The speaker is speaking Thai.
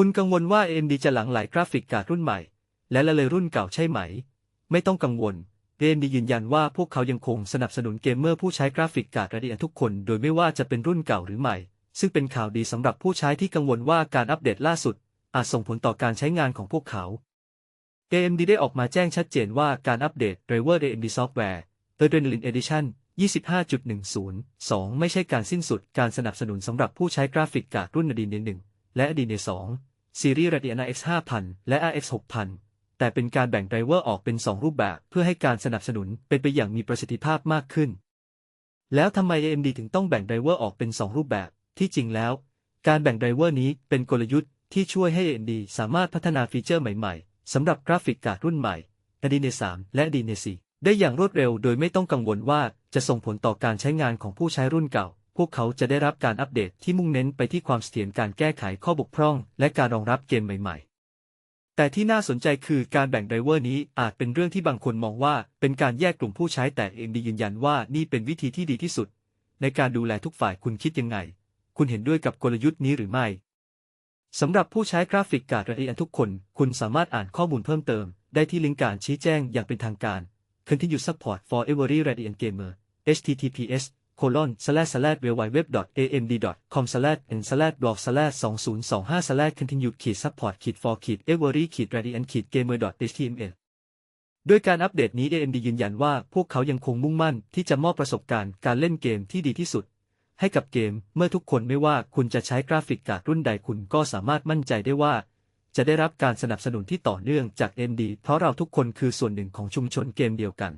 คุณกังวลว่า AMD จะหลังไหลกราฟิกการ์ดรุ่นใหม่ และละเลยรุ่นเก่าใช่ไหม ไม่ต้องกังวล AMD ยืนยันว่าพวกเขายังคงสนับสนุนเกมเมอร์ผู้ใช้กราฟิกการ์ด Radeon ทุกคน โดยไม่ว่าจะเป็นรุ่นเก่าหรือใหม่ ซึ่งเป็นข่าวดีสำหรับผู้ใช้ที่กังวลว่าการอัปเดตล่าสุด อาจส่งผลต่อการใช้งานของพวกเขา AMD ได้ออกมาแจ้งชัดเจนว่าการอัปเดต Driver AMD Software Adrenaline Edition 25.102 ไม่ใช่การสิ้นสุดการสนับสนุนสำหรับผู้ใช้กราฟิกการ์ดรุ่น Adreno 1และ Adreno 2 ซีรีส์ Radeon RX 5000 และ RX 6000 แต่เป็นการแบ่งไดรเวอร์ออกเป็น 2 รูปแบบ เพื่อให้การสนับสนุนเป็นไปอย่างมีประสิทธิภาพมากขึ้น แล้วทำไม AMD ถึงต้องแบ่งไดรเวอร์ออกเป็น 2 รูปแบบ ที่จริงแล้ว การแบ่งไดรเวอร์นี้เป็นกลยุทธ์ที่ช่วยให้ AMD สามารถพัฒนาฟีเจอร์ใหม่ๆสำหรับกราฟิกการ์ดรุ่นใหม่ Adreno 3 และ Adreno 4ได้อย่างรวดเร็วโดยไม่ต้องกังวลว่าจะส่งผลต่อการใช้งานของผู้ใช้รุ่นเก่า พวกเขาจะได้รับการอัปเดตที่มุ่งเน้นไปที่ความเสถียรการแก้ไขข้อบกพร่อง และการรองรับเกมใหม่ ๆ แต่ที่น่าสนใจคือการแบ่งไดเวอร์นี้อาจเป็นเรื่องที่บางคนมองว่า เป็นการแยกกลุ่มผู้ใช้แต่ AMD ยืนยันว่านี่เป็นวิธีที่ดีที่สุด ในการดูแลทุกฝ่ายคุณคิดยังไง คุณเห็นด้วยกับกลยุทธ์นี้หรือไม่สำหรับผู้ใช้กราฟิกการ์ด Radeon ทุกคน คุณสามารถอ่านข้อมูลเพิ่มเติม ได้ที่ลิงก์การชี้แจงอย่างเป็นทางการ Continue support for every Radeon gamer https colon slash slash www.amd.com slash n slash blog slash 2025 slash continue ขีด support ขีด for ขีด every ขีด radian ขีด gamer html ด้วยการอัปเดตนี้ AMD ยืนยันว่าพวกเขายังคงมุ่งมั่นที่จะมอบประสบการณ์การเล่นเกมที่ดีที่สุด ให้กับเกมเมื่อทุกคนไม่ว่าคุณจะใช้กราฟิกการ์ดรุ่นใดคุณก็สามารถมั่นใจได้ว่า จะได้รับการสนับสนุนที่ต่อเนื่องจาก AMD เพราะเราทุกคนคือส่วนหนึ่งของชุมชนเกมเดียวกัน